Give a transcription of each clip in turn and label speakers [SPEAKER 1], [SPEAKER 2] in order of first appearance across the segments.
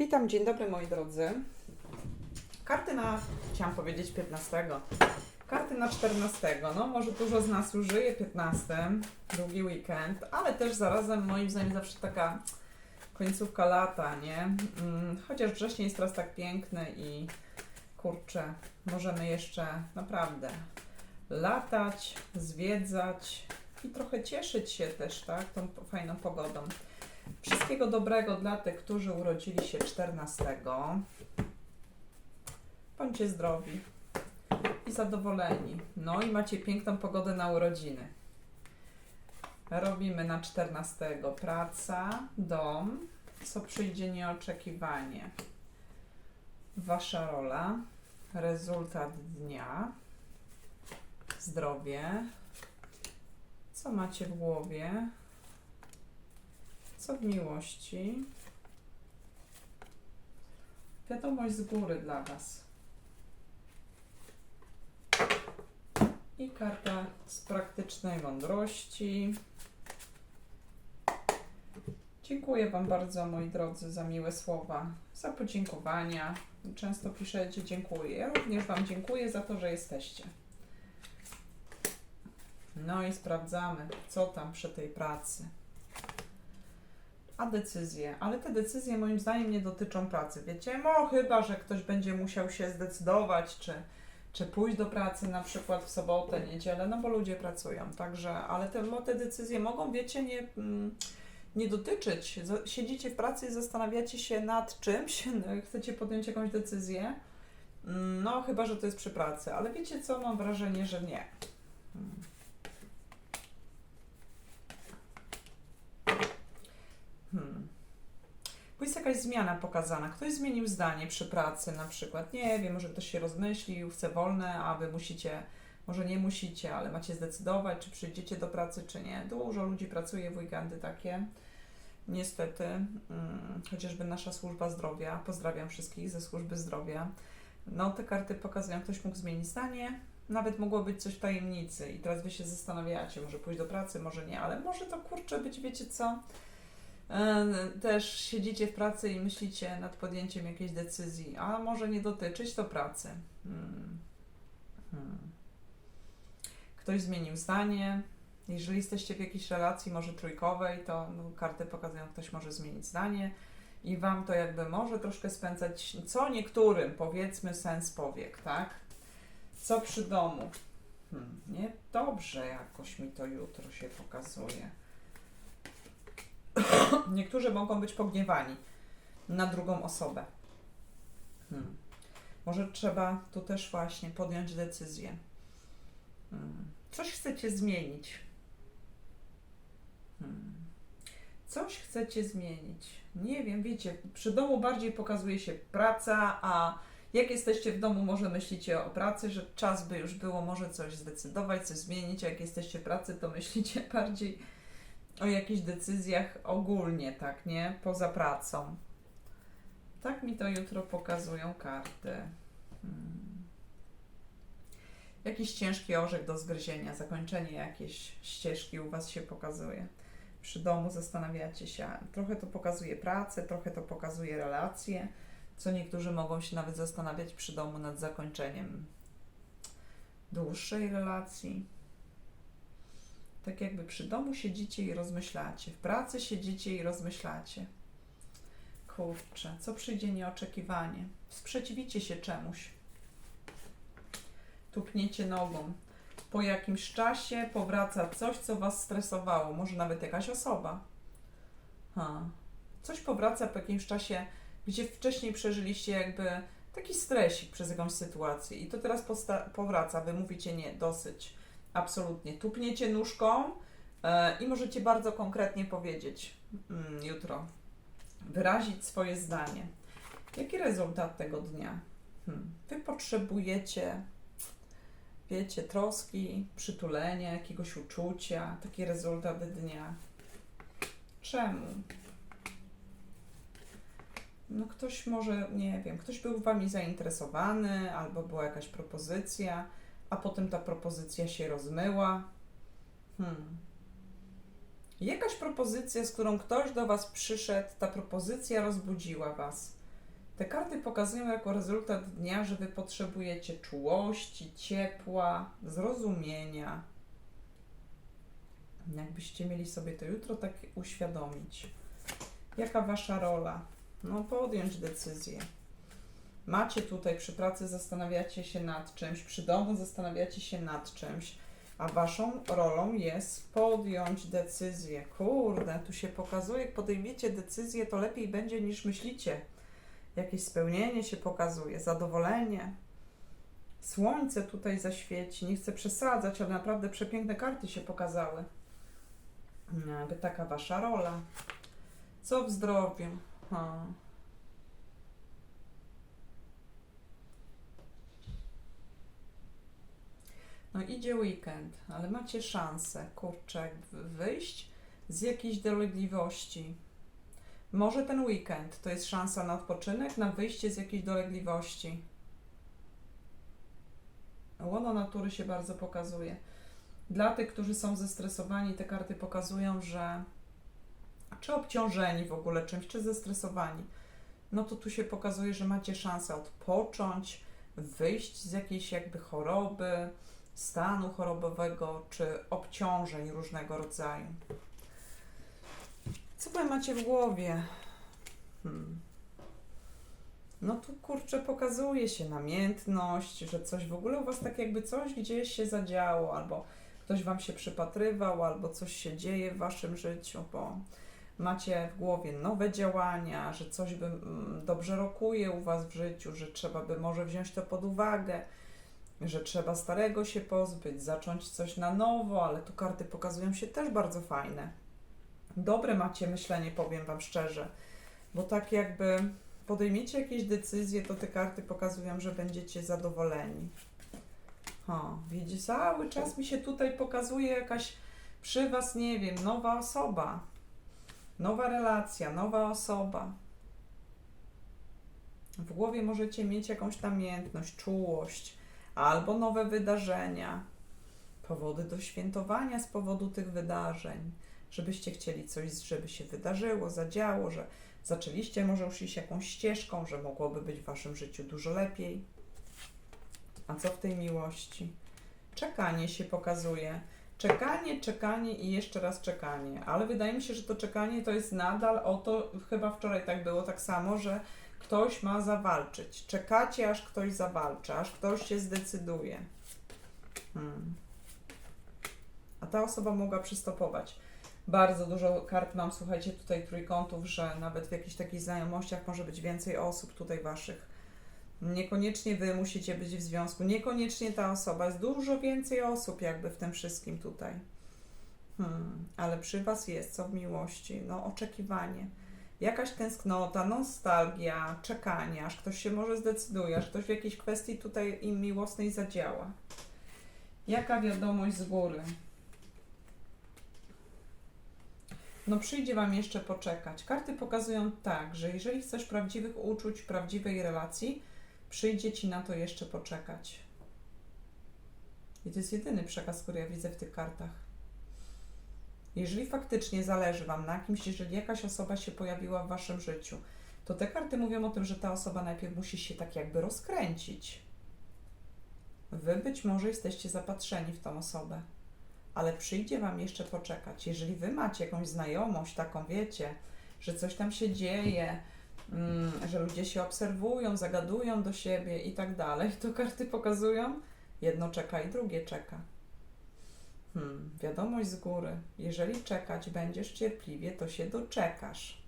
[SPEAKER 1] Witam, dzień dobry moi drodzy. Karty na, chciałam powiedzieć 15. Karty na 14. No, może dużo z nas już żyje 15, długi weekend, ale też zarazem moim zdaniem zawsze taka końcówka lata, nie? Mm, Chociaż wrześniej jest teraz tak piękny i kurczę, możemy jeszcze naprawdę latać, zwiedzać i trochę cieszyć się też, tak, tą fajną pogodą. Wszystkiego dobrego dla tych, którzy urodzili się 14. Bądźcie zdrowi i zadowoleni. No i macie piękną pogodę na urodziny. Robimy na 14. Praca, dom, co przyjdzie nieoczekiwanie. Wasza rola, rezultat dnia, zdrowie, co macie w głowie, w miłości? Wiadomość z góry dla Was. I karta z praktycznej mądrości. Dziękuję Wam bardzo, moi drodzy, za miłe słowa, za podziękowania. Często piszecie dziękuję. Ja również Wam dziękuję za to, że jesteście. No i sprawdzamy, co tam przy tej pracy a decyzje. Ale te decyzje moim zdaniem nie dotyczą pracy. Wiecie, no chyba, że ktoś będzie musiał się zdecydować, czy, czy pójść do pracy na przykład w sobotę, niedzielę, no bo ludzie pracują. Także, ale te, te decyzje mogą, wiecie, nie, mm, nie dotyczyć. Siedzicie w pracy i zastanawiacie się nad czymś, chcecie podjąć jakąś decyzję. Mm, No, chyba, że to jest przy pracy, ale wiecie co, mam wrażenie, że nie. Mm. Hmm. Bo jest jakaś zmiana pokazana. Ktoś zmienił zdanie przy pracy na przykład. Nie wiem, może ktoś się rozmyślił, chce wolne, a wy musicie, może nie musicie, ale macie zdecydować, czy przyjdziecie do pracy, czy nie. Dużo ludzi pracuje w weekendy takie. Niestety, mm, chociażby nasza służba zdrowia, pozdrawiam wszystkich ze służby zdrowia. No, te karty pokazują, ktoś mógł zmienić zdanie, nawet mogło być coś w tajemnicy i teraz wy się zastanawiacie, może pójść do pracy, może nie, ale może to kurczę być, wiecie co, też siedzicie w pracy i myślicie nad podjęciem jakiejś decyzji, a może nie dotyczyć to pracy. Hmm. Hmm. Ktoś zmienił zdanie. Jeżeli jesteście w jakiejś relacji, może trójkowej, to no, karty pokazują, ktoś może zmienić zdanie i wam to jakby może troszkę spędzać, co niektórym, powiedzmy, sens powiek, tak? Co przy domu? Hmm. Nie dobrze jakoś mi to jutro się pokazuje. Niektórzy mogą być pogniewani na drugą osobę. Hmm. Może trzeba tu też właśnie podjąć decyzję. Hmm. Coś chcecie zmienić. Hmm. Coś chcecie zmienić. Nie wiem, wiecie, przy domu bardziej pokazuje się praca, a jak jesteście w domu, może myślicie o pracy, że czas by już było, może coś zdecydować, coś zmienić. Jak jesteście w pracy, to myślicie bardziej o jakichś decyzjach ogólnie, tak, nie? Poza pracą. Tak mi to jutro pokazują karty. Hmm. Jakiś ciężki orzech do zgryzienia, zakończenie jakiejś ścieżki u Was się pokazuje. Przy domu zastanawiacie się. Trochę to pokazuje pracę, trochę to pokazuje relacje, co niektórzy mogą się nawet zastanawiać przy domu nad zakończeniem dłuższej relacji. Tak jakby przy domu siedzicie i rozmyślacie, w pracy siedzicie i rozmyślacie. Kurczę, co przyjdzie nieoczekiwanie? Sprzeciwicie się czemuś. Tupniecie nogą. Po jakimś czasie powraca coś, co Was stresowało, może nawet jakaś osoba. Ha. Coś powraca po jakimś czasie, gdzie wcześniej przeżyliście jakby taki stresik przez jakąś sytuację i to teraz powraca. Wy mówicie nie, dosyć Absolutnie. Tupniecie nóżką e, i możecie bardzo konkretnie powiedzieć mm, jutro, wyrazić swoje zdanie. Jaki rezultat tego dnia? Hmm. Wy potrzebujecie, wiecie, troski, przytulenia, jakiegoś uczucia, taki rezultat dnia. Czemu? No ktoś może, nie wiem, ktoś był wami zainteresowany, albo była jakaś propozycja, a potem ta propozycja się rozmyła. Hmm. Jakaś propozycja, z którą ktoś do Was przyszedł, ta propozycja rozbudziła Was. Te karty pokazują jako rezultat dnia, że wy potrzebujecie czułości, ciepła, zrozumienia. Jakbyście mieli sobie to jutro tak uświadomić. Jaka wasza rola? No, podjąć decyzję. Macie tutaj przy pracy, zastanawiacie się nad czymś, przy domu zastanawiacie się nad czymś, a waszą rolą jest podjąć decyzję. Kurde, tu się pokazuje, jak podejmiecie decyzję, to lepiej będzie niż myślicie. Jakieś spełnienie się pokazuje, zadowolenie. Słońce tutaj zaświeci. Nie chcę przesadzać, ale naprawdę przepiękne karty się pokazały. Jakby taka wasza rola. Co w zdrowiu? Ha. No idzie weekend, ale macie szansę, kurczę, wyjść z jakiejś dolegliwości. Może ten weekend to jest szansa na odpoczynek, na wyjście z jakiejś dolegliwości. Łono natury się bardzo pokazuje. Dla tych, którzy są zestresowani, te karty pokazują, że czy obciążeni w ogóle czymś, czy zestresowani, no to tu się pokazuje, że macie szansę odpocząć, wyjść z jakiejś jakby choroby, stanu chorobowego, czy obciążeń różnego rodzaju. Co wy macie w głowie? Hmm. No tu kurczę pokazuje się namiętność, że coś w ogóle u was tak jakby coś gdzieś się zadziało, albo ktoś wam się przypatrywał, albo coś się dzieje w waszym życiu, bo macie w głowie nowe działania, że coś by mm, dobrze rokuje u was w życiu, że trzeba by może wziąć to pod uwagę, że trzeba starego się pozbyć, zacząć coś na nowo, ale tu karty pokazują się też bardzo fajne. Dobre macie myślenie, powiem wam szczerze, bo tak jakby podejmiecie jakieś decyzje, to te karty pokazują, że będziecie zadowoleni. O, widzicie, cały czas mi się tutaj pokazuje jakaś przy was, nie wiem, nowa osoba, nowa relacja, nowa osoba. W głowie możecie mieć jakąś namiętność, czułość, albo nowe wydarzenia, powody do świętowania z powodu tych wydarzeń, żebyście chcieli coś, żeby się wydarzyło, zadziało, że zaczęliście może już iść jakąś ścieżką, że mogłoby być w waszym życiu dużo lepiej. A co w tej miłości? Czekanie się pokazuje. Czekanie, czekanie i jeszcze raz czekanie. Ale wydaje mi się, że to czekanie to jest nadal o to, chyba wczoraj tak było tak samo, że ktoś ma zawalczyć. Czekacie, aż ktoś zawalczy, aż ktoś się zdecyduje. Hmm. A ta osoba mogła przystopować. Bardzo dużo kart mam, słuchajcie, tutaj trójkątów, że nawet w jakichś takich znajomościach może być więcej osób tutaj waszych. Niekoniecznie wy musicie być w związku, niekoniecznie ta osoba, jest dużo więcej osób jakby w tym wszystkim tutaj. Hmm. Ale przy was jest co w miłości? No, oczekiwanie jakaś tęsknota, nostalgia, czekanie, aż ktoś się może zdecyduje, aż ktoś w jakiejś kwestii tutaj im miłosnej zadziała. Jaka wiadomość z góry? No przyjdzie Wam jeszcze poczekać. Karty pokazują tak, że jeżeli chcesz prawdziwych uczuć, prawdziwej relacji, przyjdzie Ci na to jeszcze poczekać. I to jest jedyny przekaz, który ja widzę w tych kartach. Jeżeli faktycznie zależy Wam na kimś, jeżeli jakaś osoba się pojawiła w Waszym życiu, to te karty mówią o tym, że ta osoba najpierw musi się tak jakby rozkręcić. Wy być może jesteście zapatrzeni w tą osobę, ale przyjdzie Wam jeszcze poczekać. Jeżeli Wy macie jakąś znajomość, taką wiecie, że coś tam się dzieje, mm, że ludzie się obserwują, zagadują do siebie i tak dalej, to karty pokazują, jedno czeka i drugie czeka. Hmm, wiadomość z góry. Jeżeli czekać będziesz cierpliwie, to się doczekasz.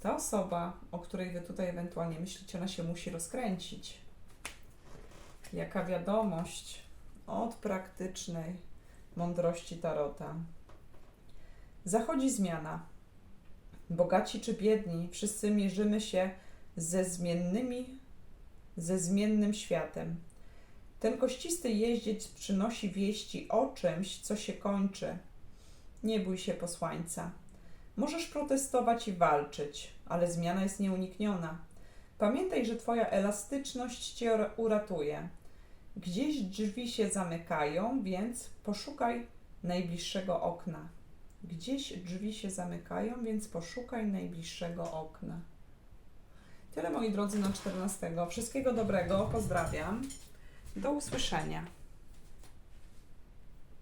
[SPEAKER 1] Ta osoba, o której wy tutaj ewentualnie myślicie, ona się musi rozkręcić. Jaka wiadomość od praktycznej mądrości Tarota. Zachodzi zmiana. Bogaci czy biedni, wszyscy mierzymy się ze zmiennymi, ze zmiennym światem. Ten kościsty jeździec przynosi wieści o czymś, co się kończy. Nie bój się posłańca. Możesz protestować i walczyć, ale zmiana jest nieunikniona. Pamiętaj, że Twoja elastyczność Cię uratuje. Gdzieś drzwi się zamykają, więc poszukaj najbliższego okna. Gdzieś drzwi się zamykają, więc poszukaj najbliższego okna. Tyle moi drodzy na 14. Wszystkiego dobrego, pozdrawiam. Do usłyszenia.